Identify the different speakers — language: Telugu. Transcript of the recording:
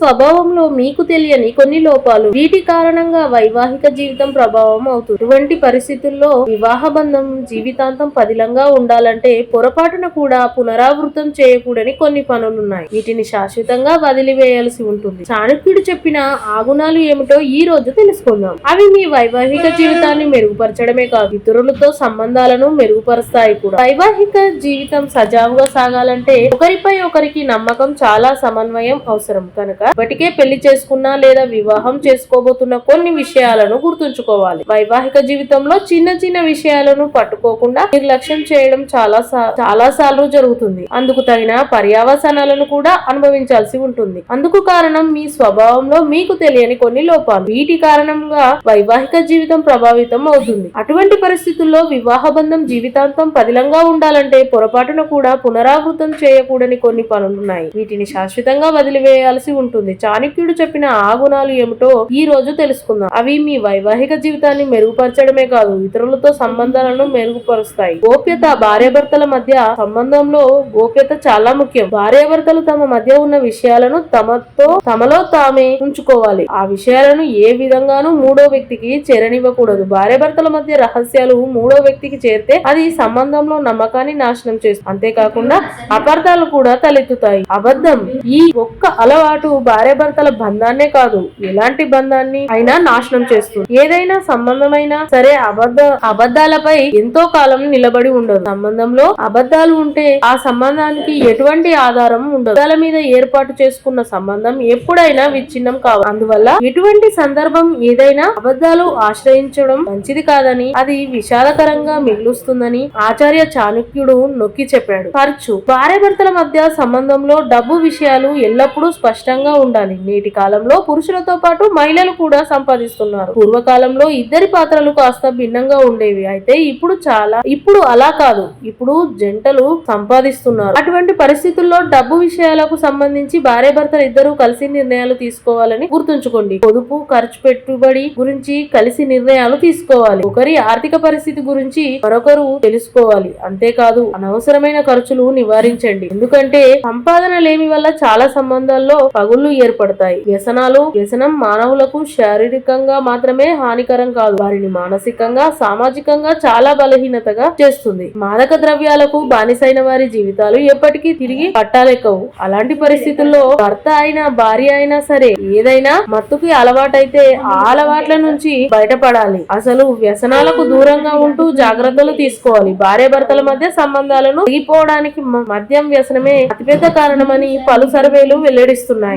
Speaker 1: స్వభావంలో మీకు తెలియని కొన్ని లోపాలు. వీటి కారణంగా వైవాహిక జీవితం ప్రభావం అవుతుంది. ఇటువంటి పరిస్థితుల్లో వివాహ బంధం జీవితాంతం పదిలంగా ఉండాలంటే పొరపాటున కూడా పునరావృతం చేయకూడని కొన్ని పనులున్నాయి. వీటిని శాశ్వతంగా వదిలివేయాల్సి ఉంటుంది. చాణక్యుడు చెప్పిన ఆగుణాలు ఏమిటో ఈ రోజు తెలుసుకుందాం. అవి మీ వైవాహిక జీవితాన్ని మెరుగుపరచడమే కాదు ఇతరులతో సంబంధాలను మెరుగుపరుస్తాయి కూడా. వైవాహిక జీవితం సజావుగా సాగాలంటే ఒకరిపై ఒకరికి నమ్మకం చాలా సమన్వయం అవసరం. కనుక ఇప్పటికే పెళ్ళి చేసుకున్నా లేదా వివాహం చేసుకోబోతున్న కొన్ని విషయాలను గుర్తుంచుకోవాలి. వైవాహిక జీవితంలో చిన్న చిన్న విషయాలను పట్టుకోకుండా నిర్లక్ష్యం చేయడం చాలా చాలా సార్లు జరుగుతుంది. అందుకు తగిన పర్యావసనాలను కూడా అనుభవించాల్సి ఉంటుంది. అందుకు కారణం మీ స్వభావంలో మీకు తెలియని కొన్ని లోపాలు. వీటి కారణంగా వైవాహిక జీవితం ప్రభావితం అవుతుంది. అటువంటి పరిస్థితుల్లో వివాహ బంధం జీవితాంతం పదిలంగా ఉండాలంటే పొరపాటున కూడా పునరావృతం చేయకూడని కొన్ని పనులున్నాయి. వీటిని శాశ్వతంగా వదిలివేయాల్సి ఉంటుంది. చాణక్యుడు చెప్పిన ఆ గుణాలు ఏమిటో ఈ రోజు తెలుసుకుందాం. అవి మీ వైవాహిక జీవితాన్ని మెరుగుపరచడమే కాదు ఇతరులతో సంబంధాలను మెరుగుపరుస్తాయి. గోప్యత భార్యాభర్తల మధ్య సంబంధంలో గోప్యత చాలా ముఖ్యం. భార్యాభర్తలు తమ మధ్య ఉన్న విషయాలను తమతో తమలో తామే ఉంచుకోవాలి. ఆ విషయాలను ఏ విధంగానూ మూడో వ్యక్తికి చేరనివ్వకూడదు. భార్యాభర్తల మధ్య రహస్యాలు మూడో వ్యక్తికి చేరితే అది సంబంధంలో నమ్మకాన్ని నాశనం చేస్తుంది. అంతేకాకుండా అపార్థాలు కూడా తలెత్తుతాయి. అబద్ధం ఈ ఒక్క అలవాటు భార్యాభర్తల బంధాన్నే కాదు ఎలాంటి బంధాన్ని అయినా నాశనం చేస్తుంది. ఏదైనా సంబంధమైనా సరే అబద్ధ అబద్ధాలపై ఎంతో కాలం నిలబడి ఉండదు. సంబంధంలో అబద్ధాలు ఉంటే ఆ సంబంధానికి ఎటువంటి ఆధారం ఉండదు. అబద్ధాల మీద ఏర్పాటు చేసుకున్న సంబంధం ఎప్పుడైనా విచ్ఛిన్నం కావు అందువల్ల ఎటువంటి సందర్భం ఏదైనా అబద్ధాలు ఆశ్రయించడం మంచిది కాదని అది విషాదకరంగా మిగులుస్తుందని ఆచార్య చాణుక్యుడు నొక్కి చెప్పాడు. ఖర్చు భార్యాభర్తల మధ్య సంబంధంలో డబ్బు విషయాలు ఎల్లప్పుడూ స్పష్టంగా ఉండాలి. నేటి కాలంలో పురుషులతో పాటు మహిళలు కూడా సంపాదిస్తున్నారు. పూర్వకాలంలో ఇద్దరి పాత్రలు కాస్త భిన్నంగా ఉండేవి. అయితే ఇప్పుడు చాలా ఇప్పుడు అలా కాదు. ఇప్పుడు జంటలు సంపాదిస్తున్నారు. అటువంటి పరిస్థితుల్లో డబ్బు విషయాలకు సంబంధించి భార్యాభర్తలు ఇద్దరు కలిసి నిర్ణయాలు తీసుకోవాలని గుర్తుంచుకోండి. పొదుపు ఖర్చు పెట్టుబడి గురించి కలిసి నిర్ణయాలు తీసుకోవాలి. ఒకరి ఆర్థిక పరిస్థితి గురించి మరొకరు తెలుసుకోవాలి. అంతేకాదు అనవసరమైన ఖర్చులు నివారించండి. ఎందుకంటే సంపాదన లేమి వల్ల చాలా సంబంధాల్లో పగుళ్ళు పగుళ్ళు ఏర్పడతాయి. వ్యసనాలు వ్యసనం మానవులకు శారీరకంగా మాత్రమే హానికరం కాదు. వారిని మానసికంగా సామాజికంగా చాలా బలహీనతగా చేస్తుంది. మాదక ద్రవ్యాలకు బానిసైన వారి జీవితాలు ఎప్పటికీ తిరిగి పట్టాలెక్కవు అలాంటి పరిస్థితుల్లో భర్త అయినా భార్య అయినా సరే ఏదైనా మత్తుకి అలవాటైతే ఆ అలవాట్ల నుంచి బయటపడాలి. అసలు వ్యసనాలకు దూరంగా ఉంటూ జాగ్రత్తలు తీసుకోవాలి. భార్య భర్తల మధ్య సంబంధాలను తెగిపోవడానికి మద్యం వ్యసనమే అతిపెద్ద కారణమని పలు సర్వేలు వెల్లడిస్తున్నాయి.